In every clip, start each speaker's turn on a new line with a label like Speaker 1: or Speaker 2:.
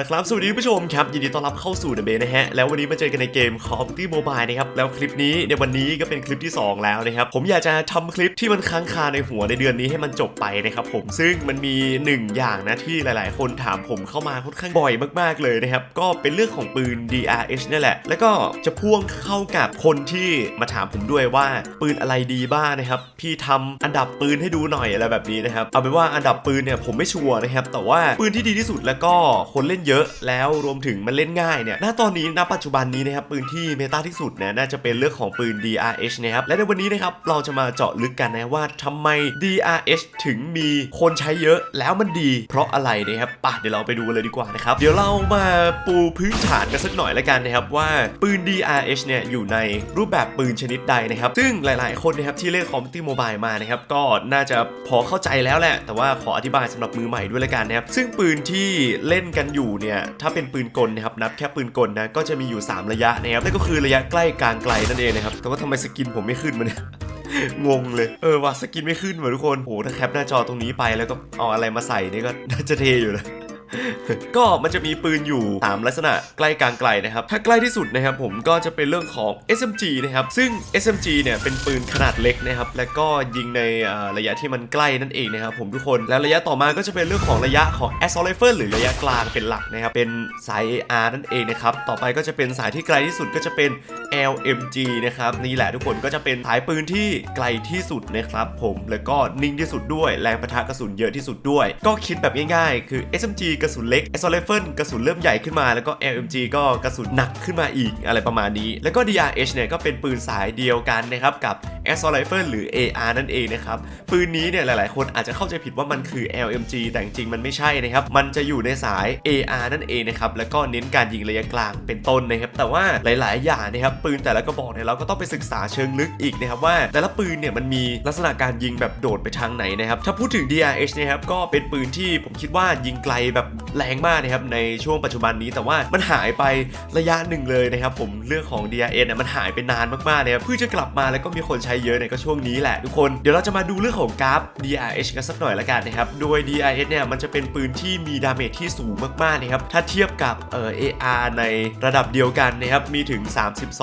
Speaker 1: ละครับสวัสดีผู้ชมครับ ยินดีต้อนรับเข้าสู่เดอะเบนะฮะ แล้ววันนี้มาเจอกันในเกม Call of Duty Mobile นะครับ แล้วคลิปนี้ในวันนี้ก็เป็นคลิปที่ 2 แล้วนะครับ ผมอยากจะทำคลิปที่มันค้างคาในหัวในเดือนนี้ให้มันจบไปนะครับผมซึ่งมันมีหนึ่งอย่างนะที่หลาย ๆ คนถามผมเข้ามาค่อนข้างบ่อยมากๆเลยนะครับ ก็เป็นเรื่องของปืน DRH นี่แหละ แล้วก็จะพ่วงเข้ากับคนที่มาถามผมด้วยว่าปืนอะไรดีบ้างนะครับพี่ทำอันดับปืนให้ดูหน่อยอะไรแบบนี้นะครับเอาเป็นว่าอันดับปืนเนี่ยผมไม่ชัวร์นะครับแต่ว่าปืนที่ดีที่สุดแล้วก็คนเล่นเยอะแล้วรวมถึงมันเล่นง่ายเนี่ยณตอนนี้ณปัจจุบันนี้นะครับปืนที่เมตาที่สุดเนี่ยน่าจะเป็นเรื่องของปืน DRH นะครับและในวันนี้นะครับเราจะมาเจาะลึกกันนะว่าทำไม DRH ถึงมีคนใช้เยอะแล้วมันดี เพราะอะไรนะครับป่ะเดี๋ยวเราไปดูกันเลยดีกว่านะครับเดี๋ยวเรามาปูพื้นฐานกันสักหน่อยล้วกันนะครับว่าปืน DRH เนี่ยอยู่ในรูปแบบปืนชนิดใดนะครับซึ่งหลายๆ คนนะครับที่เล่น Call of Duty Mobile มานะครับก็น่าจะพอเข้าใจแล้วแหละ แต่ว่าขออธิบายสำหรับมือใหม่ด้วยละกันนะครับซึ่งปืนที่เล่นกันอยู่เนี่ยถ้าเป็นปืนกลนะครับนับแค่ปืนกลนะก็จะมีอยู่ 3 ระยะนะครับนั่นก็คือระยะใกล้กลางไกลนั่นเองนะครับแต่ว่าทำไมสกินผมไม่ขึ้นมาเนี่ยงงเลย เออว่ะสกินไม่ขึ้นเหมือนทุกคนโหถ้าแคปหน้าจอตรงนี้ไปแล้วก็เอาอะไรมาใส่นี่ก็น่าจะเทอยู่นะ ก็มันจะมีปืนอยู่3ลักษณะใกล้กลางไกลนะครับ ถ้าใกล้ที่สุดนะครับผมก็จะเป็นเรื่องของ SMG นะครับ ซึ่ง SMG เนี่ยเป็นปืนขนาดเล็กนะครับ แล้วก็ยิงในระยะที่มันใกล้นั่นเองนะครับผมทุกคน แล้วระยะต่อมาก็จะเป็นเรื่องของระยะของ Assault Rifle หรือระยะกลางเป็นหลักนะครับ เป็นสาย AR นั่นเองนะครับ ต่อไปก็จะเป็นสายที่ไกลที่สุดก็จะเป็น LMG นะครับนี่แหละทุกคนก็จะเป็นสายปืนที่ไกลที่สุดนะครับผมแล้วก็นิ่งที่สุดด้วยแรงปะทะกระสุนเยอะที่สุดด้วย ก็คิดแบบง่ายๆ คือ SMG กระสุนเล็ก Assault Rifle กระสุนเริ่มใหญ่ขึ้นมาแล้วก็ LMG ก็กระสุนหนักขึ้นมาอีกอะไรประมาณนี้ แล้วก็ DRH เนี่ยก็เป็นปืนสายเดียวกันนะครับกับ Assault Rifle หรือ AR นั่นเองนะครับปืนนี้เนี่ยหลาย ๆ คนอาจจะเข้าใจผิดว่ามันคือ LMG แต่จริงๆมันไม่ใช่นะครับมันจะอยู่ในสาย AR นั่นเองนะครับแล้วก็เน้นการยิงระยะกลางเป็นต้นนะครับแต่ว่าหลาย ๆ อย่างนะครับปืนแต่ละกระบอกเนี่ยเราก็ต้องไปศึกษาเชิงลึกอีกนะครับว่าแต่ละปืนเนี่ยมันมีลักษณะการยิงแบบโดดไปทางไหนนะครับถ้าพูดถึง DRH นะครับก็เป็นปืนที่ผมคิดว่ายิงไกลแบบแรงมากนะครับในช่วงปัจจุบันนี้ แต่ว่ามันหายไประยะหนึ่งเลยนะครับผมเรื่องของ DRH เนี่ยมันหายไปนานมากๆนะครับเพื่อจะกลับมาแล้วก็มีคนใช้เยอะเนี่ยก็ช่วงนี้แหละทุกคนเดี๋ยวเราจะมาดูเรื่องของกราฟ DRH กันสักหน่อยละกันนะครับโดย DRH เนี่ยมันจะเป็นปืนที่มีดาเมจที่สูงมากๆนะครับถ้าเทียบกับเอ่อ AR ในระดับเดียวกันนะครับมีถึง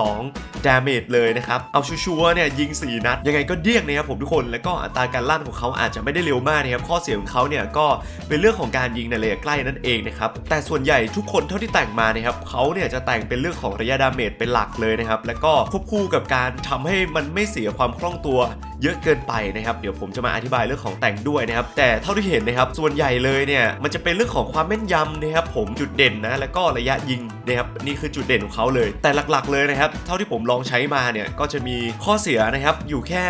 Speaker 1: 32 ดาเมจเลยนะครับเอาชัวร์ๆเนี่ยยิง 4 นัด ยังไงก็เดี้ยงนะครับผมทุกคนแล้วก็อัตราการลั่นของเขาอาจจะไม่ได้เร็วมากนะครับข้อเสียของเขาเนี่ยก็เป็นเรื่องของการยิงในระยะใกล้นั่นเองนะครับ แต่ส่วนใหญ่ทุกคนเท่าที่แต่งมานะครับเขาเนี่ยจะแต่งเป็นเรื่องของระยะดาเมจเป็นหลักเลยนะครับ แล้วก็ควบคู่กับการทำให้มันไม่เสียความคล่องตัวเยอะเกินไปนะครับ เดี๋ยวผมจะมาอธิบายเรื่องของแต่งด้วยนะครับ แต่เท่าที่เห็นนะครับ ส่วนใหญ่เลยเนี่ยมันจะเป็นเรื่องของความแม่นยำนะครับ ผมจุดเด่นนะ แล้วก็ระยะยิงนะครับนี่คือจุดเด่นของเขาเลย แต่หลักๆเลยนะครับ เท่าที่ผมลองใช้มาเนี่ยก็จะมีข้อเสียนะครับ อยู่แค่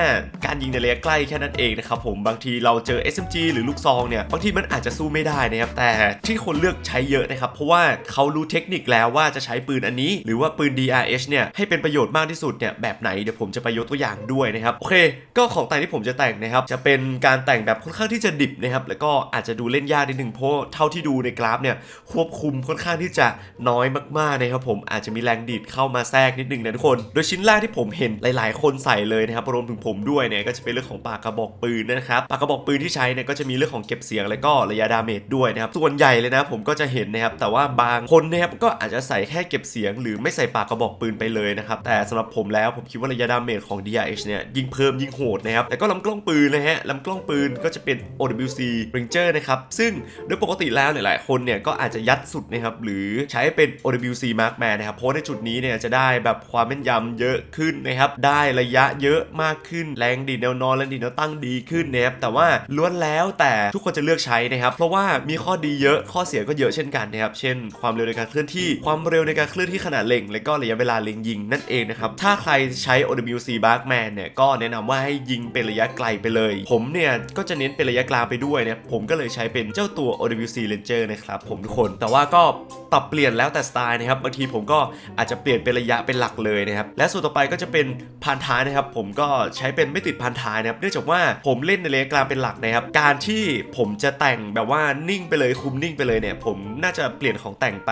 Speaker 1: การยิงในระยะใกล้แค่นั้นเองนะครับผมบางทีเราเจอ SMG หรือลูกซองเนี่ยบางทีมันอาจจะสู้ไม่ได้นะครับแต่ที่คนเลือกใช้เยอะนะครับ เพราะว่าเขารู้เทคนิคแล้วว่าจะใช้ปืนอันนี้ หรือว่าปืน DRH เนี่ยให้เป็นประโยชน์มากที่สุดเนี่ยแบบไหนเดี๋ยวผมจะไปยกตัวอย่างด้วยนะครับโอเค ก็ของแต่งที่ผมจะแต่งนะครับจะเป็นการแต่งแบบค่อนข้างที่จะดิบนะครับแล้วก็อาจจะดูเล่นยากนิดนึงเพราะเท่าที่ดูในกราฟเนี่ยควบคุมค่อนข้างที่จะน้อยมากๆนะครับผมอาจจะมีแรงดีดเข้ามาแทรกนิดนึงนะทุกคน โดยชิ้นแรกที่ผมเห็นหลายๆ คนใส่เลยนะครับรวมถึงผมด้วยเนี่ยก็จะเป็นเรื่องของปากกระบอกปืนนะครับปากกระบอกปืนที่ใช้เนี่ยก็จะมีเรื่องของเก็บเสียง แล้วก็ระยะดาเมจด้วยนะครับส่วนใหญ่เลยนะ ผมก็จะเห็นนะครับแต่ว่าบางคนนะครับก็อาจจะใส่แค่เก็บเสียง หรือไม่ใส่ปากกระบอกปืนไปเลยนะครับแต่สำหรับผมแล้วผมคิดว่าระยะดาเมจของ DRH เนี่ยยิงเพิ่มยิงโหดนะครับแล้วก็ลำกล้องปืนนะฮะลำกล้องปืนก็จะเป็น OWC Ranger นะครับซึ่งโดยปกติแล้วหลายๆคนเนี่ยก็อาจจะยัดสุดนะครับหรือใช้เป็น OWC Markman นะครับเพราะในจุดนี้เนี่ยจะได้แบบความแม่นยำเยอะขึ้นนะครับได้ระยะเยอะมากขึ้นแรงดีแนวนอนแรงดีแนวตั้งดีขึ้นนะครับแต่ว่าล้วนแล้วแต่ทุกคนจะเลือกใช้นะครับเพราะว่ามีข้อดีเยอะข้อเสียก็เยอะเช่นกันนะครับ เช่น ความเร็วในการเคลื่อนที่ ความเร็วในการเคลื่อนที่ขนาดเล็ง และก็ระยะเวลาเล็งยิงนั่นเองนะครับ ถ้าใครใช้ OWC Markman เนี่ย ก็แนะนำว่าให้ยิงเป็นระยะไกลไปเลย ผมเนี่ยก็จะเน้นเป็นระยะกลางไปด้วยเนี่ยผมก็เลยใช้เป็นเจ้าตัว OWC Ranger นะครับผมทุกคน แต่ว่าก็ปรับเปลี่ยนแล้วแต่สไตล์นะครับ บางทีผมก็อาจจะเปลี่ยนเป็นระยะเป็นหลักเลยนะครับ และส่วนต่อไปก็จะเป็นพานท้ายนะครับ ผมก็ใช้เป็นไม่ติดพานท้ายนะครับ เนื่องจากว่าผมเล่นในระยะกลางเป็นหลักนะครับ การที่ผมจะแต่งแบบว่านิ่งไปเลยคุมนิ่งไปเลยเนี่ย ผมน่าจะเปลี่ยนของแต่งไป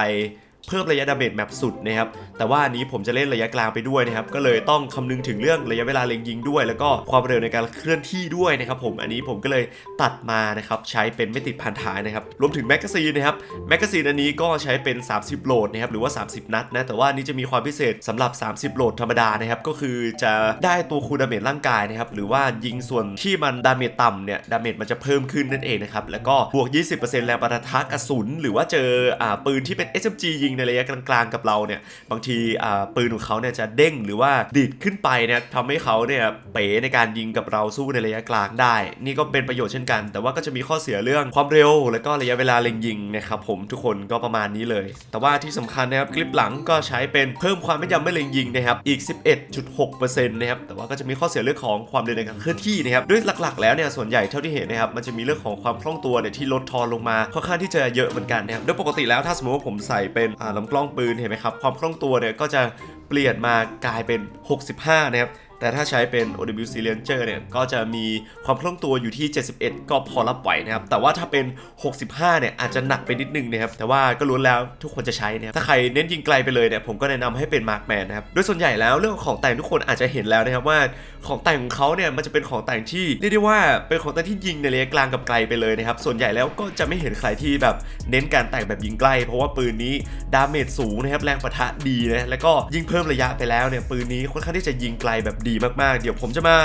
Speaker 1: เพิ่มระยะดาเมจแมปสุดนะครับแต่ว่าอันนี้ผมจะเล่นระยะกลางไปด้วยนะครับก็เลยต้องคำนึงถึงเรื่องระยะเวลาเล็งยิงด้วย แล้วก็ความเร็วในการเคลื่อนที่ด้วยนะครับผมอันนี้ผมก็เลยตัดมานะครับใช้เป็นไม่ติดพันท้ายนะครับรวมถึงแมกกาซีนนะครับแมกกาซีนอันนี้ก็ใช้เป็น 30 โหลดนะครับหรือว่า 30 นัดนะแต่ว่านี้จะมีความพิเศษสำหรับ 30 โหลดธรรมดานะครับก็คือจะได้ตัวคูณดาเมจร่างกายนะครับหรือว่ายิงส่วนที่มันดาเมจต่ำเนี่ยดาเมจมันจะเพิ่มขึ้นนั่นเองนะครับแล้วก็บวก 20%แรงปะทะกระสุนหรือว่าเจออ่าปืนที่เป็น SMG ยิงในระยะกลางๆกับเราเนี่ยบางทีปืนของเขาเนี่ยจะเด้งหรือว่าดีดขึ้นไปเนี่ยทำให้เขาเนี่ยเป๋ในการยิงกับเราสู้ในระยะกลางได้ นี่ก็เป็นประโยชน์เช่นกัน แต่ว่าก็จะมีข้อเสียเรื่องความเร็ว แล้วก็ระยะเวลาเล็งยิงนะครับผมทุกคนก็ประมาณนี้เลย แต่ว่าที่สำคัญนะครับคลิปหลังก็ใช้เป็นเพิ่มความแม่นยำไม่เล็งยิงนะครับอีก 11.6%นะครับแต่ว่าก็จะมีข้อเสียเรื่องของความเร็วในการเคลื่อนที่นะครับด้วยหลักๆ แล้วเนี่ยส่วนใหญ่เท่าที่เห็นนะครับมันจะมีเรื่องของความคล่องตัวเนี่ยที่ลดทอนลงมาค่อนข้างที่จะเยอะเหมือนกันนะครับโดยปกติแล้วถ้าสมมติว่าผมใส่เป็นอ่าลำกล้องปืนเห็นไหมครับ ความคล่องตัวเนี่ยก็จะเปลี่ยนมากลายเป็น 65 นะครับ แต่ถ้าใช้เป็น OWC Ranger เนี่ยก็จะมีความคล่องตัวอยู่ที่ 71 ก็พอรับไหวนะครับ แต่ว่าถ้าเป็น 65 เนี่ยอาจจะหนักไปนิดนึงนะครับ แต่ว่าก็รู้แล้วทุกคนจะใช้นะครับ ถ้าใครเน้นยิงไกลไปเลยเนี่ยผมก็แนะนำให้เป็น Markman นะครับ โดยส่วนใหญ่แล้วเรื่องของแต่งทุกคนอาจจะเห็นแล้วนะครับว่าของแต่งของเขาเนี่ยมันจะเป็นของแต่งที่เรียกได้ว่าเป็นของแต่งที่ยิงในระยะกลางกับไกลไปเลยนะครับ ส่วนใหญ่แล้วก็จะไม่เห็นใครที่แบบเน้นการแต่งแบบยิงใกล้ เพราะว่าปืนนี้ดาเมจสูงนะครับ แรงปะทะดีนะ แล้วก็ยิงเพิ่มระยะไปแล้วเนี่ยปืนนี้ค่อนข้างที่จะยิงไกลแบบดีมากๆ เดี๋ยวผมจะมา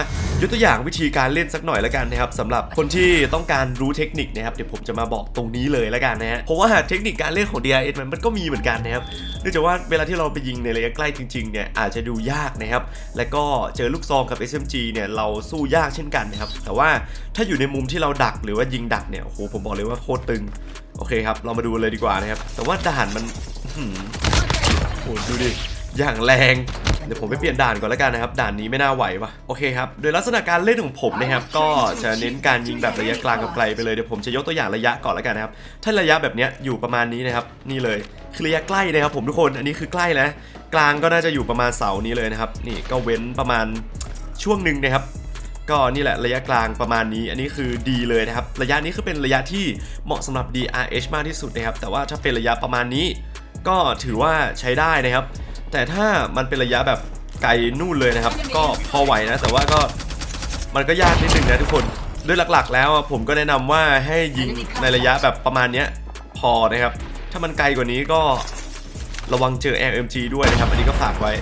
Speaker 1: ยกตัวอย่างวิธีการเล่นสักหน่อยแล้วกันนะครับสำหรับคนที่ต้องการรู้เทคนิคนะครับเดี๋ยวผมจะมาบอกตรงนี้เลยแล้วกันนะฮะเพราะว่าเทคนิคการเล่นของ DRS มันก็มีเหมือนกันนะครับเนื่องจากว่าเวลาที่เราไปยิงในระยะใกล้จริงๆเนี่ยอาจจะดูยากนะครับแล้วก็เจอลูกซองกับ SMG เนี่ยเราสู้ยากเช่นกันนะครับแต่ว่าถ้าอยู่ในมุมที่เราดักหรือว่ายิงดักเนี่ยโอ้โหผมบอกเลยว่าโคตรตึงโอเคครับเรามาดูเลยดีกว่านะครับแต่ว่าด่านมันโอ้โหดูดิ อย่างแรง เดี๋ยวผมไปเปลี่ยนด่านก่อนแล้วกันนะครับ ด่านนี้ไม่น่าไหววะโอเคครับ โดยลักษณะการเล่นของผมนะครับ ก็จะเน้นการยิงแบบระยะกลางกับไกลไปเลย เดี๋ยวผมจะยกตัวอย่างระยะก่อนแล้วกันนะครับ ถ้าระยะแบบเนี้ยอยู่ประมาณนี้นะครับ นี่เลย คือระยะใกล้นะครับผมทุกคน อันนี้คือใกล้แล้วกลางก็น่าจะอยู่ประมาณเสานี้เลยนะครับ นี่ก็เว้นประมาณช่วงหนึ่งนะครับก็นี่แหละระยะกลางประมาณนี้ อันนี้คือดีเลยนะครับ ระยะนี้คือเป็นระยะที่เหมาะสำหรับ DRH มากที่สุดนะครับ แต่ว่าถ้าเป็นระยะประมาณนี้ ก็ถือว่าใช้ได้นะครับ แต่ถ้ามันเป็นระยะแบบไกลนู่นเลยนะครับ ก็พอไหวนะ แต่ว่าก็มันก็ยากนิดนึงนะทุกคนด้วยหลักๆ แล้วผมก็แนะนำว่าให้ยิงในระยะแบบประมาณเนี้ยพอนะครับ ถ้ามันไกลกว่านี้ก็ระวังเจอ LMG ด้วยนะครับ อันนี้ก็ฝากไว้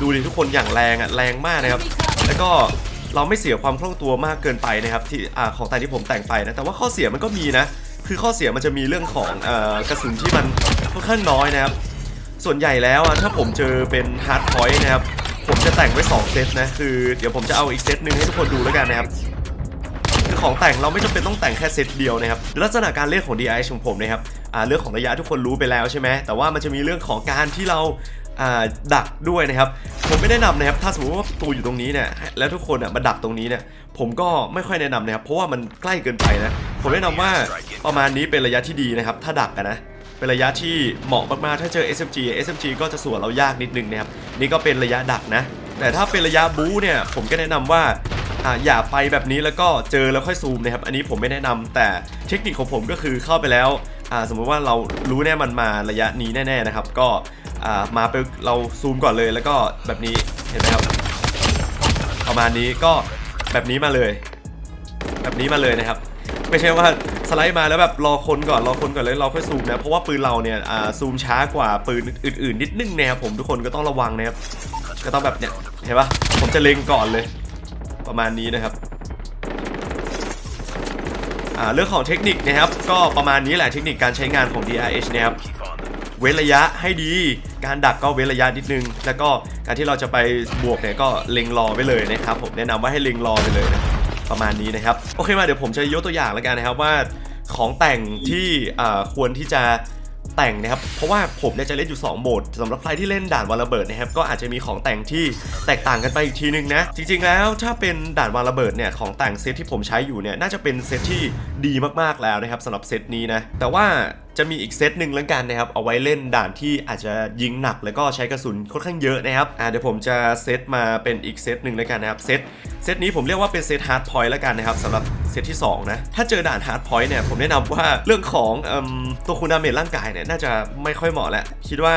Speaker 1: ดูดิทุกคนอย่างแรงอะแรงมากนะครับ แล้วก็เราไม่เสียความคล่องตัวมากเกินไปนะครับที่อของแต่ที่ผมแต่งไปนะแต่ว่าข้อเสียมันก็มีนะ คือข้อเสียมันจะมีเรื่องของอกระสุนที่มันค่อนข้างน้อยนะครับ ส่วนใหญ่แล้วอะถ้าผมเจอเป็นฮาร์ดพอยต์นะครับ ผมจะแต่งไว้ 2 เซตนะ คือเดี๋ยวผมจะเอาอีกเซตหนึ่งให้ทุกคนดูแล้วกันนะครับคือของแต่งเราไม่จำเป็นต้องแต่งแค่เซตเดียวนะครับลักษณะการเล่นของ DI ของผมนะครับเรื่องของระยะทุกคนรู้ไปแล้วใช่ไหมแต่ว่ามันจะมีเรื่องของการที่เราดักด้วยนะครับ ผมไม่แนะนำนะครับ ถ้าสมมติว่าประตูอยู่ตรงนี้เนี่ย แล้วทุกคนอะมาดักตรงนี้เนี่ย ผมก็ไม่ค่อยแนะนำนะครับ เพราะว่ามันใกล้เกินไปนะ ผมแนะนำว่าประมาณนี้เป็นระยะที่ดีนะครับ ถ้าดักกันนะ เป็นระยะที่เหมาะมากๆ ถ้าเจอ SMG SMG ก็จะสวนเรายากนิดนึงนะครับ นี่ก็เป็นระยะดักนะ แต่ถ้าเป็นระยะบู๊เนี่ย ผมก็แนะนำว่าอ่าอย่าไปแบบนี้แล้วก็เจอแล้วค่อยซูมนะครับ อันนี้ผมไม่แนะนำแต่เทคนิคของผมก็คือเข้าไปแล้วสมมติว่าเรารู้แน่มันมาระยะนี้แน่ๆนะครับ ก็มาไปเราซูมก่อนเลยแล้วก็แบบนี้เห็นไหมครับประมาณนี้ก็แบบนี้มาเลย แบบนี้มาเลยนะครับ ไม่ใช่ว่าสไลด์มาแล้วแบบรอคนก่อนรอคนก่อนเลยเราค่อยซูมนะเพราะว่าปืนเราเนี่ยซูมช้ากว่าปืนอื่น ๆ นิดนึงนะครับผมทุกคนก็ต้องระวังนะครับก็ต้องแบบเนี้ยเห็นปะผมจะเล็งก่อนเลย ประมาณนี้นะครับเรื่องของเทคนิคนะครับ ก็ประมาณนี้แหละเทคนิคการใช้งานของ DRH นะครับเว้นระยะให้ดี การดักก็เว้นระยะนิดนึง แล้วก็การที่เราจะไปบวกเนี่ยก็เล็งรอไว้เลยนะครับผมแนะนำว่าให้เล็งรอไปเลยนะ ประมาณนี้นะครับ โอเคมาเดี๋ยวผมจะยกตัวอย่างแล้วกันนะครับว่าของแต่งที่ควรที่จะแต่งนะครับ เพราะว่าผมเนี่ยจะเล่นอยู่ 2 โหมดสำหรับใครที่เล่นด่านวางระเบิดนะครับ ก็อาจจะมีของแต่งที่แตกต่างกันไปอีกทีนึงนะ จริง ๆ แล้วถ้าเป็นด่านวางระเบิดเนี่ย ของแต่งเซตที่ผมใช้อยู่เนี่ย น่าจะเป็นเซตที่ดีมากๆแล้วนะครับสำหรับเซตนี้นะ แต่ว่า จะมีอีกเซตหนึ่งแล้วกันนะครับ เอาไว้เล่นด่านที่อาจจะยิงหนักแล้วก็ใช้กระสุนค่อนข้างเยอะนะครับอ่าเดี๋ยวผมจะเซตมาเป็นอีกเซตหนึ่งแล้วกันนะครับ เซตเซตนี้ผมเรียกว่าเป็นเซตฮาร์ดพอยต์แล้วกันนะครับสำหรับเซตที่สองนะ ถ้าเจอด่านฮาร์ดพอยต์เนี่ย ผมแนะนำว่าเรื่องของอตัวคุณดาเมจร่างกายเนี่ย น่าจะไม่ค่อยเหมาะแล้วคิดว่า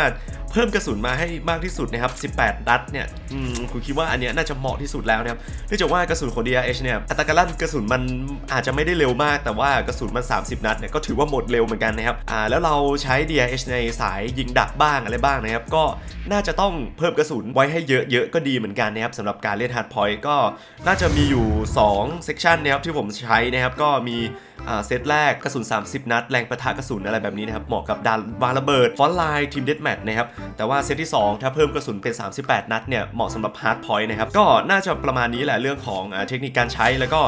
Speaker 1: เพิ่มกระสุนมาให้มากที่สุดนะครับ 18 นัดเนี่ยอืมผมคิดว่าอันเนี้ยน่าจะเหมาะที่สุดแล้วนะครับเนื่องจากว่ากระสุนของ DRH เนี่ยอัตราการลั่นกระสุนมันอาจจะไม่ได้เร็วมาก แต่ว่ากระสุนมัน 30 นัดเนี่ยก็ถือว่าหมดเร็วเหมือนกันนะครับอ่าแล้วเราใช้ DRH ในสายยิงดักบ้างอะไรบ้างนะครับ ก็น่าจะต้องเพิ่มกระสุนไว้ให้เยอะๆก็ดีเหมือนกันนะครับสำหรับการเล่น Hard Point ก็น่าจะมีอยู่2 section นะครับที่ผมใช้นะครับก็มี เซตแรกกระสุน 30 นัด แรงประทะกระสุนอะไรแบบนี้นะครับ เหมาะกับดานวางระเบิด ฟอนไลน์ทีมเดดแมทนะครับ แต่ว่าเซตที่ 2 ถ้าเพิ่มกระสุนเป็น 38 นัดเนี่ย เหมาะสำหรับฮาร์ดพอยต์นะครับ ก็น่าจะประมาณนี้แหละเรื่องของอเทคนิคการใช้แล้วก็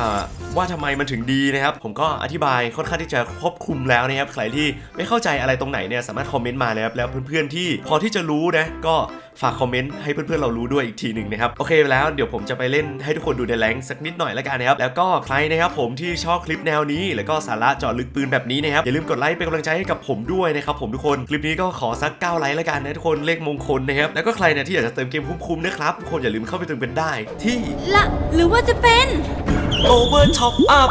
Speaker 1: อ่าว่าทำไมมันถึงดีนะครับ ผมก็อธิบายค่อนข้างที่จะครอบคลุมแล้วนะครับ ใครที่ไม่เข้าใจอะไรตรงไหนเนี่ยสามารถคอมเมนต์มาเลยครับแล้วเพื่อนๆที่พอที่จะรู้นะก็ฝากคอมเมนต์ให้เพื่อนๆเรารู้ด้วยอีกทีหนึ่งนะครับโอเคแล้วเดี๋ยวผมจะไปเล่นให้ทุกคนดูในแรงสักนิดหน่อยแล้วกันนะครับแล้วก็ใครนะครับผมที่ชอบคลิปแนวนี้ แล้วก็สาระเจาะลึกปืนแบบนี้นะครับ อย่าลืมกดไลค์เป็นกำลังใจให้กับผมด้วยนะครับผมทุกคน คลิปนี้ก็ขอสัก9ไลค์แล้วกันนะทุกคน เลขมงคลนะครับ แล้วก็ใครเนี่ยที่อยากจะเติมเกมคุ้มๆนะครับทุกคนอย่าลืมเข้าไปเติมกันได้ที่
Speaker 2: ละหรือว่าจะเป็น
Speaker 1: Over Top Up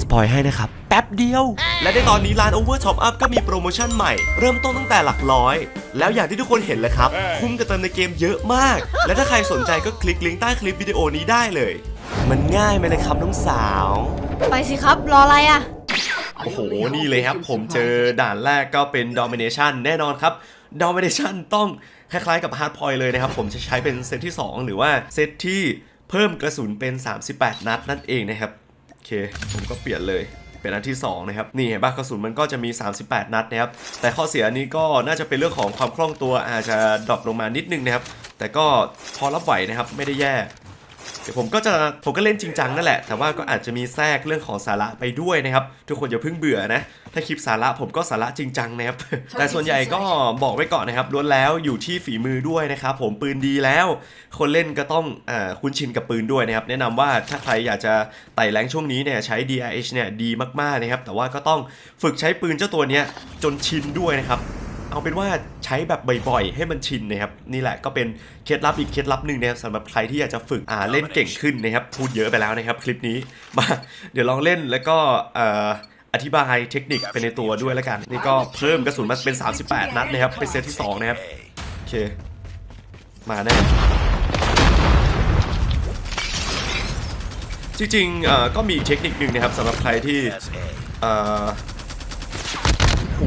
Speaker 1: สปอยให้นะครับ แป๊บเดียว และในตอนนี้ร้าน Over Top Up ก็มีโปรโมชั่นใหม่ เริ่มต้นตั้งแต่หลักร้อย แล้วอย่างที่ทุกคนเห็นเลยครับ คุ้มกับเติมในเกมเยอะมาก และถ้าใครสนใจก็คลิกลิงก์ใต้คลิปวิดีโอนี้ได้เลย มันง่ายไหมเลยครับน้องสาว
Speaker 2: ไปสิครับ รออะไรอะ
Speaker 1: โอ้โห นี่เลยครับ ผมเจอด่านแรกก็เป็น Domination แน่นอนครับ Domination ต้องคล้ายๆกับ Hard Point เลยนะครับ ผมจะใช้เป็นเซตที่ 2 หรือว่าเซตที่เพิ่มกระสุนเป็น 38 นัดนั่นเองนะครับโอ เค ผมก็เปลี่ยนเลยเป็นอันที่ 2 นะครับ นี่เห็นปะกระสุนมันก็จะมี 38 นัดนะครับ แต่ข้อเสียนี้ก็น่าจะเป็นเรื่องของความคล่องตัวอาจจะดรอปลงมานิดนึงนะครับ แต่ก็พอรับไหวนะครับไม่ได้แย่ เดี๋ยวผมก็จะผมก็เล่นจริงจังนั่นแหละ แต่ว่าก็อาจจะมีแทรกเรื่องของสาระไปด้วยนะครับ ทุกคนอย่าเพิ่งเบื่อนะ ถ้าคลิปสาระผมก็สาระจริงจังนะครับ แต่ส่วนใหญ่ก็บอกไว้ก่อนนะครับล้วนแล้วอยู่ที่ฝีมือด้วยนะครับผมปืนดีแล้ว คนเล่นก็ต้องอาคุ้นชินกับปืนด้วยนะครับ แนะนำว่าถ้าใครอยากจะไต่แรงช่วงนี้เนี่ยใช้ DRH เนี่ยดีมากๆนะครับ แต่ว่าก็ต้องฝึกใช้ปืนเจ้าตัวเนี้ยจนชินด้วยนะครับ เอาเป็นว่าใช้แบบบ่อยๆ ให้มันชินนะครับ นี่แหละก็เป็นเคล็ดลับอีกเคล็ดลับหนึ่งนะครับสำหรับใครที่อยากจะฝึกอ่าเล่นเก่งขึ้นนะครับพูดเยอะไปแล้วนะครับคลิปนี้มาเดี๋ยวลองเล่นแล้วก็เอ่ออธิบายเทคนิคไปในตัวด้วยแล้วกัน นี่ก็เพิ่มกระสุนมาเป็น 38 นัดนะครับ เป็นเซตที่ 2 นะครับ โอเค มาแน่จริงๆก็มีเทคนิคหนึ่งนะครับสำหรับใครที่เอ่อ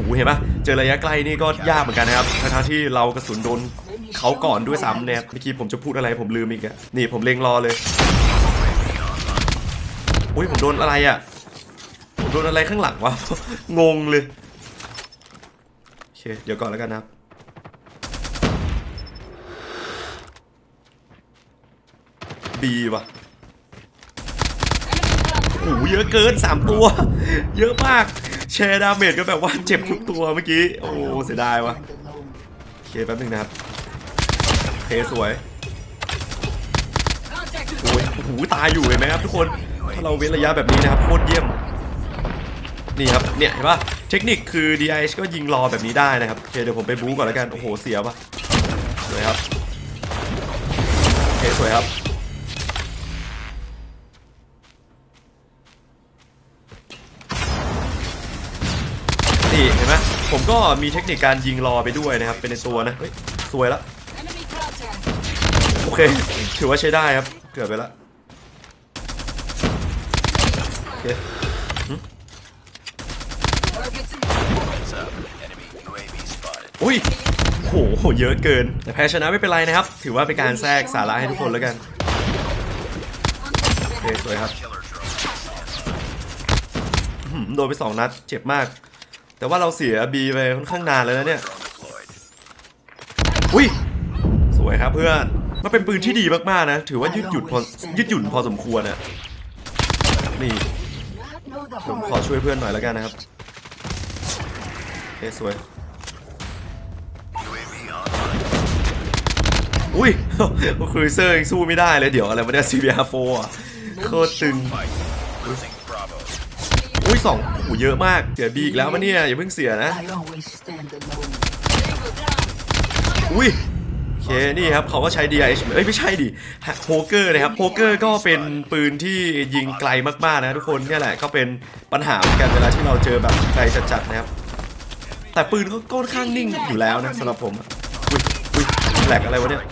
Speaker 1: หูเห็นปะเจอระยะใกล้นี่ก็ยากเหมือนกันนะครับทั้งที่เรากระสุนโดนเขาก่อนด้วยซ้ำเนะครับเมื่อกี้ผมจะพูดอะไรผมลืมอีกอะนี่ผมเล็งรอเลยอุ้ยผมโดนอะไรอะผมโดนอะไรข้างหลังวะงงเลยโอเคเดี๋ยวก่อนแล้วกันนะครับบีว่ะโอ้โหเยอะเกิน 3 ตัว เยอะมาก แชร์ดาเมจก็แบบว่าเจ็บทุกตัวเมื่อกี้ โอ้เสียดายวะโอเคแป๊บนึงนะครับเคสวยโอ้ยโอ้โหตายอยู่เห็นไหมครับทุกคนถ้าเราเว้นระยะแบบนี้นะครับโคตรเยี่ยมนี่ครับเนี่ยเห็นปะเทคนิคคือ DIH ก็ยิงรอแบบนี้ได้นะครับโอเคเดี๋ยวผมไปบู๊ก่อนแล้วกันโอ้โหเสียปะสวยครับโอเคสวยครับ ก็มีเทคนิคการยิงรอไปด้วยนะครับ เป็นในตัวนะเฮ้ยสวยละโอเค ถือว่าใช้ได้ครับ เกือบไปละโอเคอุ้ยโห เยอะเกิน แต่แพ้ชนะไม่เป็นไรนะครับ ถือว่าเป็นการแทรกสาระให้ทุกคนแล้วกันโอเคสวยครับโดนไปสองนัด เจ็บมาก แต่ว่าเราเสียบีไปค่อนข้างนานแล้วนะเนี่ย อุ้ย สวยครับเพื่อน มันเป็นปืนที่ดีมากๆนะ ถือว่ายืดหยุ่นพอยืดหยุ่นพอสมควรอะนี่ผมขอช่วยเพื่อนหน่อยแล้วกันนะครับโอเคสวย อุ้ยครูเซอร์ยังสู้ไม่ได้เลยเดี๋ยวอะไรมาเนี่ย CBR4 อะโคตรตึง ยสองโอ้เยอะมาก เสียบีอีกแล้วมะเนี่ย อย่าเพิ่งเสียนะ
Speaker 3: I always stand alone.
Speaker 1: อุ้ยโอเค นี่ครับเขาก็ใช้ DIH เอ้ย ไม่ใช่ดิโฮเกอร์นะครับโฮเกอร์ก็เป็นปืนที่ยิงไกลมากๆนะทุกคนเนี่ยแหละก็เป็นปัญหาเหมือนกันเวลาที่เราเจอแบบไกลจัดๆนะครับ แต่ปืนเขาก็ค่อนข้างนิ่งอยู่แล้วนะสำหรับผมอะอุ้ยอุ้ยแหลกอะไรวะเนี่ย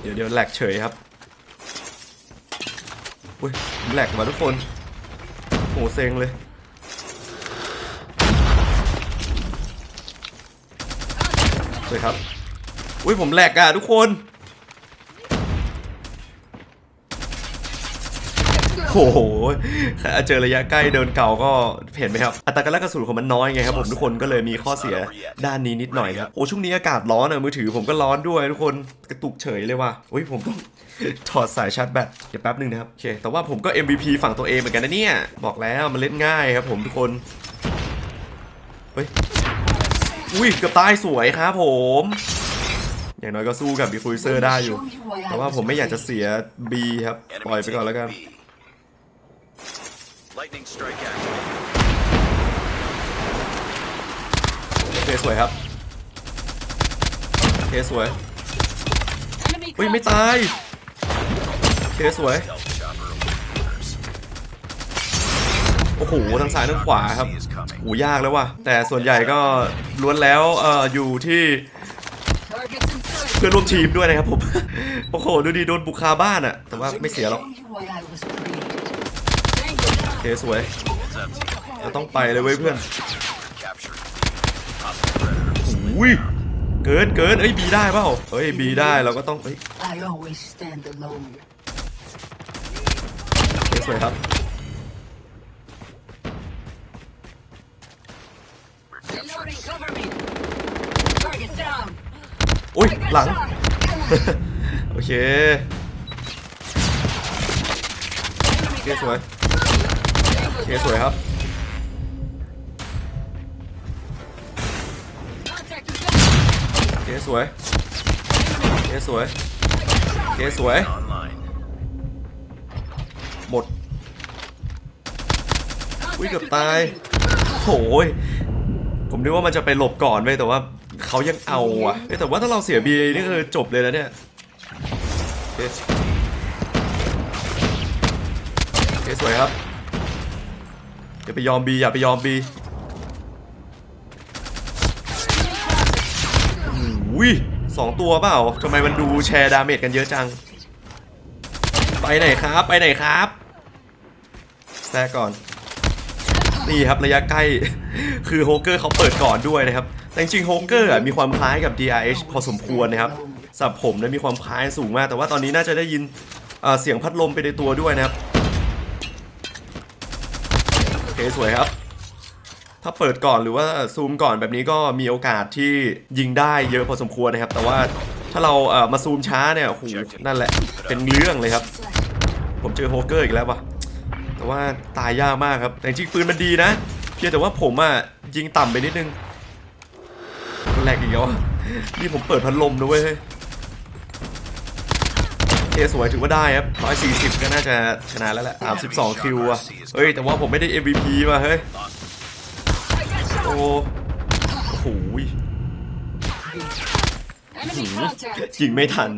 Speaker 1: เดี๋ยวเดี๋ยวแหลกเฉยครับอุ้ยผมแหลกมาทุกคนโหเซ็งเลยสวยครับ อุ้ยผมแหลกอะทุกคน โอ้โหเจอระยะใกล้เดินเก่าก็เห็นไหมครับ อัตราการแลกกระสุนของมันน้อยไงครับผมทุกคนก็เลยมีข้อเสียด้านนี้นิดหน่อยครับ โอ้ช่วงนี้อากาศร้อนอะมือถือผมก็ร้อนด้วยทุกคนกระตุกเฉยเลยว่ะอุ้ยผมต้องถอดสายชาร์จแบตเดี๋ยวแป๊บหนึ่งนะครับโอเคแต่ว่าผมก็ MVP ฝั่งตัวเองเหมือนกันนะเนี่ย บอกแล้วมันเล่นง่ายครับผมทุกคนเฮ้ยอุ้ยเกือบตายสวยครับผมอย่างน้อยก็สู้กับดีฟูเซอร์ได้อยู่ แต่ว่าผมไม่อยากจะเสีย B ครับ ปล่อยไปก่อนแล้วกัน
Speaker 4: Lightning strike active.
Speaker 1: โอเคสวยครับโอเคสวย
Speaker 3: Enemy
Speaker 1: อุ้ย ไม่ตายโอเคสวย
Speaker 4: Stealth chopper orders.
Speaker 1: โอ้โหทางซ้ายทางขวาครับ
Speaker 4: He is coming.
Speaker 1: โหยากแล้วว่ะ แต่ส่วนใหญ่ก็ล้วนแล้วเอ่ออยู่ที่
Speaker 3: targets in sight.
Speaker 1: เพื่อนร่วมทีมด้วยนะครับผม โอ้โห ดูดีโดนบุกคาบ้านอะแต่ว่าไม่เสียหรอก
Speaker 3: Show you why I was created.
Speaker 1: โอเคสวย
Speaker 4: It's empty.
Speaker 1: เราต้องไปเลยเว้ยเพื่อน
Speaker 4: Captured. Hostile predator.
Speaker 1: อุ้ยเกินเกินเอ้ยบีได้เปล่าเอ้ยบีได้เราก็ต้องเอ้ย
Speaker 3: I always stand alone.
Speaker 1: โอเคสวยครับ
Speaker 3: Reloading, cover me. Target down.
Speaker 1: อุ้ย
Speaker 3: I got
Speaker 1: หลัง
Speaker 3: shot.
Speaker 1: โอเคโอเคสวยโอ เคสวยครับ เคสวย เคสวย เคสวย หมด อุ้ยเกือบตายโหยผมนึกว่ามันจะไปหลบก่อนเว้ยแต่ว่าเขายังเอาอะแต่ว่าถ้าเราเสียบีนี่คือจบเลยนะเนี่ยเคสวยครับ อย่าไปยอมบีอย่าไปยอมบีอุ้ยสองตัวเปล่าทำไมมันดูแชร์ดาเมจกันเยอะจัง ไปไหนครับไปไหนครับแทรกก่อนนี่ครับระยะใกล้คือโฮเกอร์เขาเปิดก่อนด้วยนะครับ แต่จริงโฮเกอร์มีความคล้ายกับ DRH พอสมควรนะครับสับผมนะมีความคล้ายสูงมาก แต่ว่าตอนนี้น่าจะได้ยินเสียงพัดลมไปในตัวด้วยนะครับ เคสวยครับ ถ้าเปิดก่อนหรือว่าซูมก่อนแบบนี้ก็มีโอกาสที่ยิงได้เยอะพอสมควรนะครับ แต่ว่าถ้าเราเอ่อมาซูมช้าเนี่ยโอ้โหนั่นแหละ เป็นเรื่องเลยครับ ผมเจอโฮเกอร์อีกแล้วว่ะแต่ว่าตายยากมากครับ แต่จริงปืนมันดีนะ เพียงแต่ว่าผมอะยิงต่ำไปนิดนึงมันแหลกอีกแล้วนี่ผมเปิดพัดลมนะเว้ย เอสวยถือว่าได้ครับ140 ก็น่าจะชนะแล้วแหละ32 คิวอะเฮ้ย แต่ว่าผมไม่ได้ MVP ว่ะเฮ้ย โอ้โอ้โห
Speaker 3: Enemy contact.
Speaker 1: ยิงไม่ทัน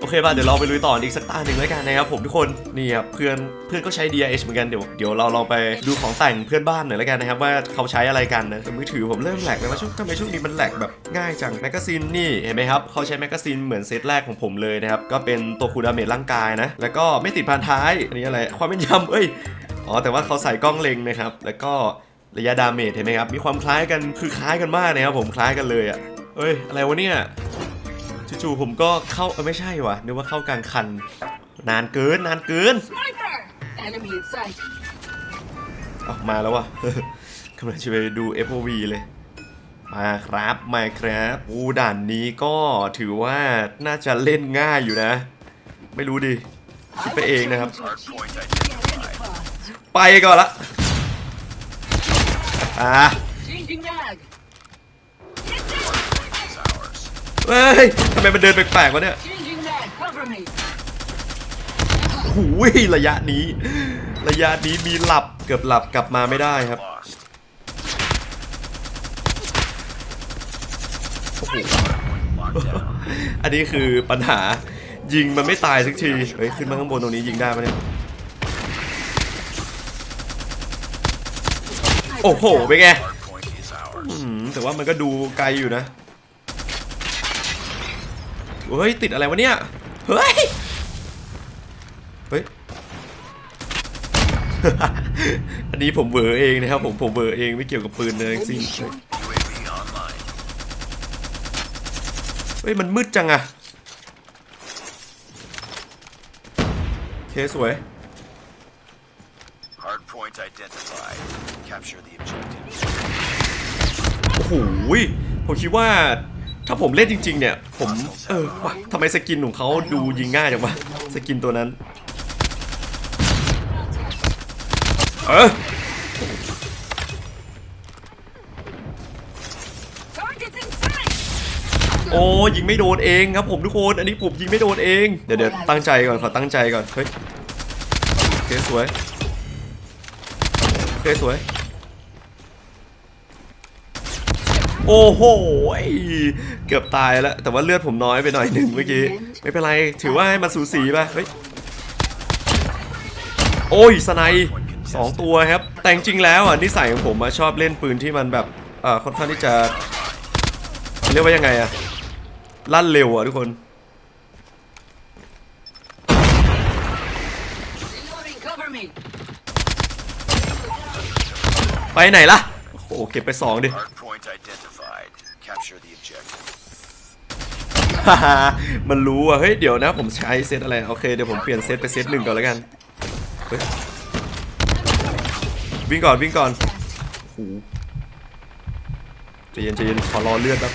Speaker 1: โอเคป่ะเดี๋ยวเราไปลุยต่ออีกสักตาหนึ่งแล้วกันนะครับผมทุกคนนี่ครับเพื่อนเพื่อนก็ใช้ DIH เหมือนกันเดี๋ยวเดี๋ยวเราลองไปดูของแต่งเพื่อนบ้านหน่อยแล้วกันนะครับว่าเขาใช้อะไรกันนะมือถือผมเริ่มแหลกแล้วว่าช่วงทำไมช่วงนี้มันแหลกแบบง่ายจังแมกกาซีนนี่เห็นไหมครับเขาใช้แมกกาซีนเหมือนเซตแรกของผมเลยนะครับก็เป็นตัวคูดาเมจร่างกายนะแล้วก็ไม่ติดพันท้ายอันนี้อะไรความเป็นยำเอ้ยอ๋อแต่ว่าเขาใส่กล้องเล็งนะครับแล้วก็ระยะดาเมจเห็นไหมครับมีความคล้ายกันคือคล้ายกันมากนะครับผมคล้ายกันเลยอะเอ้ยอะไรวะเนี่ย จู่ๆผมก็เข้าเอ้ยไม่ใช่วะนึกว่าเข้ากลางคัน นานเกินนานเกินออกมาแล้ววะกำลังจะไปดู FOV เลยมาครับมาครับอูด่านนี้ก็ถือว่าน่าจะเล่นง่ายอยู่นะ ไม่รู้ดิคิดไปเองนะครับ ไปก่อนละอะ เฮ้ยทำไมมันเดินแปลกๆวะเนี่ยหูยระยะนี้ ระยะนี้มีหลับเกือบหลับกลับมาไม่ได้ครับโอ้โหอันนี้คือปัญหายิงมันไม่ตายสักทีเฮ้ยขึ้นมาข้างบนตรงนี้ยิงได้ปะเนี่ยโอ้โหเป็นไงแต่ว่ามันก็ดูไกลอยู่นะ เฮ้ยติดอะไรวะเนี่ย เฮ้ย เฮ้ย อันนี้ผมเบอเองนะครับผมผมเบอเองไม่เกี่ยวกับปืนเลยจริง
Speaker 4: UAV online.
Speaker 1: เฮ้ยมันมืดจังอะโอเคสวย
Speaker 4: Hard point identified. Capture the objective.
Speaker 1: โอ้โหยผมคิดว่า ถ้าผมเล่นจริง ๆ เนี่ย ผมเออวะทำไมสกินของเขาดูยิงง่ายจังวะสกินตัวนั้น เออโอ้ยิงไม่โดนเองครับผมทุกคนอันนี้ผมยิงไม่โดนเองเดี๋ยวเดี๋ยวตั้งใจก่อนขอตั้งใจก่อนเฮ้ยโอเคสวยโอเคสวย โอ้โหเกือบตายแล้ว แต่ว่าเลือดผมน้อยไปหน่อยหนึ่งเมื่อกี้ ไม่เป็นไร ถือว่าให้มันสูสีไปเฮ้ย โอ้ยสไนสองตัวครับ แต่จริงแล้วอะนิสัยของผมอะชอบเล่นปืนที่มันแบบเอ่อค่อนข้างที่จะเรียกว่ายังไงอะลั่นเร็วอะทุกคนไปไหนล่ะ โอ้เก็บไปสองดิ มันรู้อะ เฮ้ย เดี๋ยวนะ ผมใช้เซตอะไร โอเค เดี๋ยวผมเปลี่ยนเซตไปเซตหนึ่งก่อนแล้วกัน วิ่งก่อน วิ่งก่อนโอ้ใจเย็นใจเย็นขอรอเลือดแป๊บ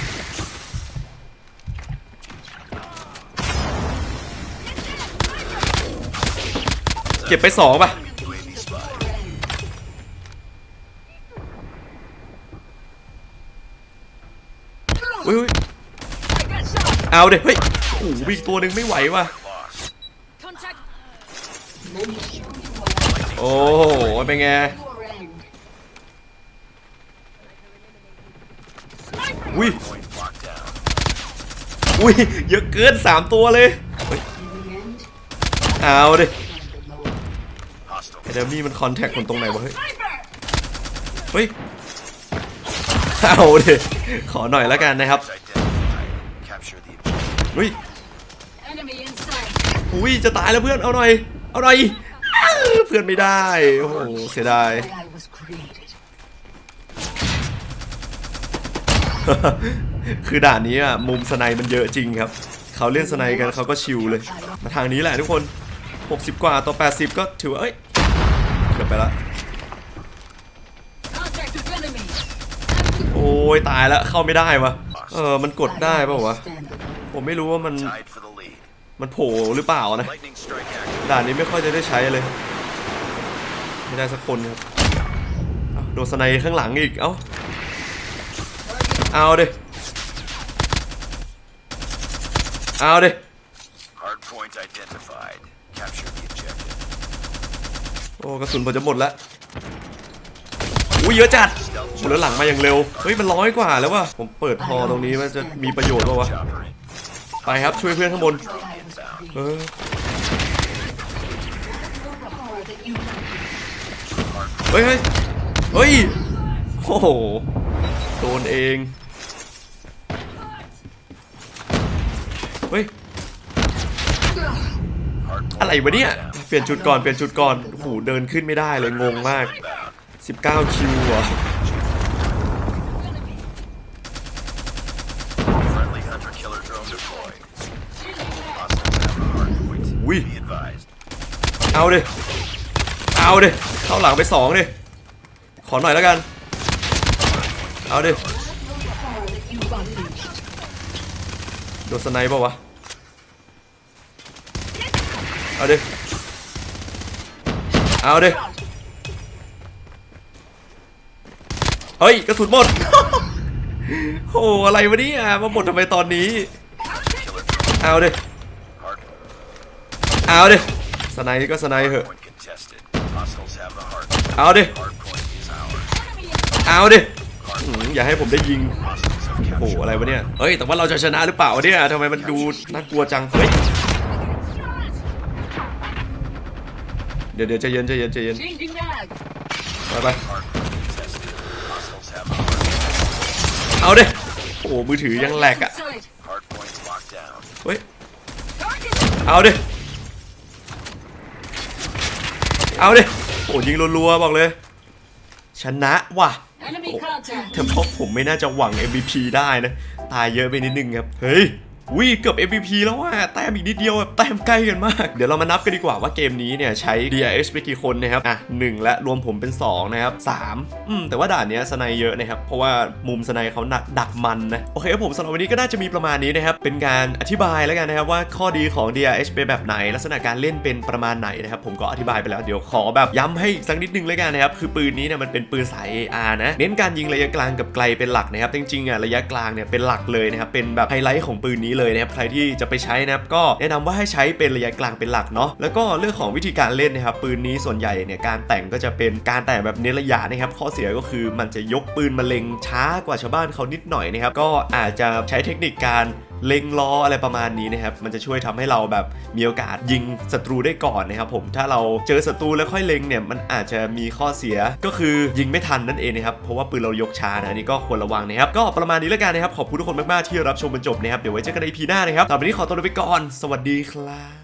Speaker 1: เก็บไปสองป่ะ
Speaker 4: UAV spy.
Speaker 1: อุ้ยอุ้ย
Speaker 3: I got shot.
Speaker 1: เอาเด็เฮ้ยโอ้โหวิ่งตัวหนึ่งไม่ไหวว่ะโอ้โหเป็นไงอุ้ยอุ้ยเยอะเกินสามตัวเลยเฮ้ยเอาดิ
Speaker 4: Hostile.
Speaker 1: ไอเดมี่มันคอนแทคคนตรงไหนวะเฮ้ยเฮ้ยเอาดิขอหน่อยแล้วกันนะครับ
Speaker 4: objective.
Speaker 1: อุ้ย
Speaker 3: Enemy in sight.
Speaker 1: อุ้ยจะตายแล้วเพื่อนเอาหน่อยเอาหน่อยอ้าวเพื่อนไม่ได้โอ้โหเสียดาย
Speaker 3: I was created.
Speaker 1: คือด่านนี้อะมุมสไนมันเยอะจริงครับเขาเล่นสไนกันเขาก็ชิลเลย มาทางนี้แหละทุกคน 60 กว่าต่อ 80 ก็ถือว่าเอ้ยเกือบไปละ
Speaker 3: Contact with enemy.
Speaker 1: โอ้ยตายแล้วเข้าไม่ได้วะเออมันกดได้ป่าวะ ผมไม่รู้ว่ามัน
Speaker 4: Tied for the lead.
Speaker 1: มันโผล่หรือเปล่านะ
Speaker 4: Lightning strike active.
Speaker 1: ด่านนี้ไม่ค่อยจะได้ใช้เลย ไม่ได้สักคนครับเอ้าโดนสไนข้างหลังอีก เอ้า เอาดิเอาดิ
Speaker 4: Hard point identified. Capture the objective.
Speaker 1: โอ้กระสุนผมจะหมดแล้วอุ้ยเยอะจัดหมดแล้วหลังมาอย่างเร็ว เฮ้ยมันร้อยกว่าแล้วว่ะ ผมเปิดฮอตรงนี้มันจะมีประโยชน์ป่าวะ
Speaker 4: Chopper in.
Speaker 1: ไปครับช่วยเพื่อนข้างบนเออเฮ้ยเฮ้ยเฮ้ยโอ้โหโดนเองเฮ้ยอะไรวะเนี่ยเปลี่ยนจุดก่อนเปลี่ยนจุดก่อนโอ้โหเดินขึ้นไม่ได้เลยงงมาก 19 คิวอ
Speaker 4: Friendly
Speaker 1: เอาดิ เอาดิ เข้าหลังไปสองดิ ขอหน่อยแล้วกัน เอาดิ โดนสไนป์เปล่าวะ เอาดิ เอาดิ เฮ้ย กระสุนหมด โอ้อะไรวะเนี่ยมาหมดทำไมตอนนี้ เอาดิ เอาดิ สไนป์ก็สไนป์เหอะ
Speaker 4: point contested. Hostiles have the hard.
Speaker 1: เอาดิ
Speaker 4: Hard point is ours.
Speaker 1: เอาดิอืมอย่าให้ผมได้ยิง
Speaker 4: Hostiles have
Speaker 1: โอ้โห
Speaker 4: captured.
Speaker 1: อะไรวะเนี่ยเฮ้ยแต่ว่าเราจะชนะหรือเปล่าวะเนี่ยทำไมมันดูน่ากลัวจังเฮ้ยเดี๋ยวเดี๋ยวใจเย็นใจเย็นใจเย็น
Speaker 3: Changing mag.
Speaker 1: ไปไป
Speaker 4: Hard point contested. Hostiles have the hard.
Speaker 1: เอาดิโอ้โหมือถือยังแหลกอะ
Speaker 3: Sight.
Speaker 4: Hard points locked down.
Speaker 1: เฮ้ย
Speaker 3: Target.
Speaker 1: เอาดิ เอาดิโอ้ยิงรัวๆบอกเลย ชนะว่ะ
Speaker 3: Enemy contact.
Speaker 1: แต่เพราะผมไม่น่าจะหวัง MVP ได้นะ ตายเยอะไปนิดนึงครับ เฮ้ย วิเกือบ MVP แล้วว่ะแต้มอีกนิดเดียวแบบแต้มใกล้กันมาก เดี๋ยวเรามานับกันดีกว่าว่าเกมนี้เนี่ยใช้ DRS ไปกี่คนนะครับ อะ1และรวมผมเป็น 2 นะครับ3อืมแต่ว่าด่านเนี้ยสไนเยอะนะครับ เพราะว่ามุมสไนเขาหนักดักมันนะ โอเคครับผมสำหรับวันนี้ก็น่าจะมีประมาณนี้นะครับ เป็นการอธิบายแล้วกันนะครับว่าข้อดีของ DRS เป็นแบบไหน ลักษณะการเล่นเป็นประมาณไหนนะครับผมก็อธิบายไปแล้วเดี๋ยวขอแบบย้ำให้อีกสักนิดนึงเลยกันนะครับคือปืนนี้เนี่ยมันเป็นปืนสาย AR นะเน้นการยิงระยะกลางกับไกลเป็นหลักนะครับจริงๆอะระยะกลางเนี่ยเป็นหลักเลยนะครับเป็นแบบไฮไลท์ของปืนนี้เลยนะครับใครที่จะไปใช้นะครับก็แนะนำว่าให้ใช้เป็นระยะกลางเป็นหลักเนาะแล้วก็เรื่องของวิธีการเล่นนะครับปืนนี้ส่วนใหญ่เนี่ยการแต่งก็จะเป็นการแต่งแบบเน้นระยะนะครับข้อเสียก็คือมันจะยกปืนมาเล็งช้ากว่าชาวบ้านเขานิดหน่อยนะครับก็อาจจะใช้เทคนิคการ เล็งล้ออะไรประมาณนี้นะครับ มันจะช่วยทำให้เราแบบมีโอกาสยิงศัตรูได้ก่อนนะครับผม ถ้าเราเจอศัตรูแล้วค่อยเล็งเนี่ย มันอาจจะมีข้อเสียก็คือยิงไม่ทันนั่นเองนะครับ เพราะว่าปืนเรายกช้านะ อันนี้ก็ควรระวังนะครับ ก็ประมาณนี้แล้วกันนะครับ ขอบคุณทุกคนมากๆที่รับชมจนจบนะครับ เดี๋ยวไว้เจอกันใน EP หน้านะครับตอนนี้ขอตัวลาไปก่อน สวัสดีครับ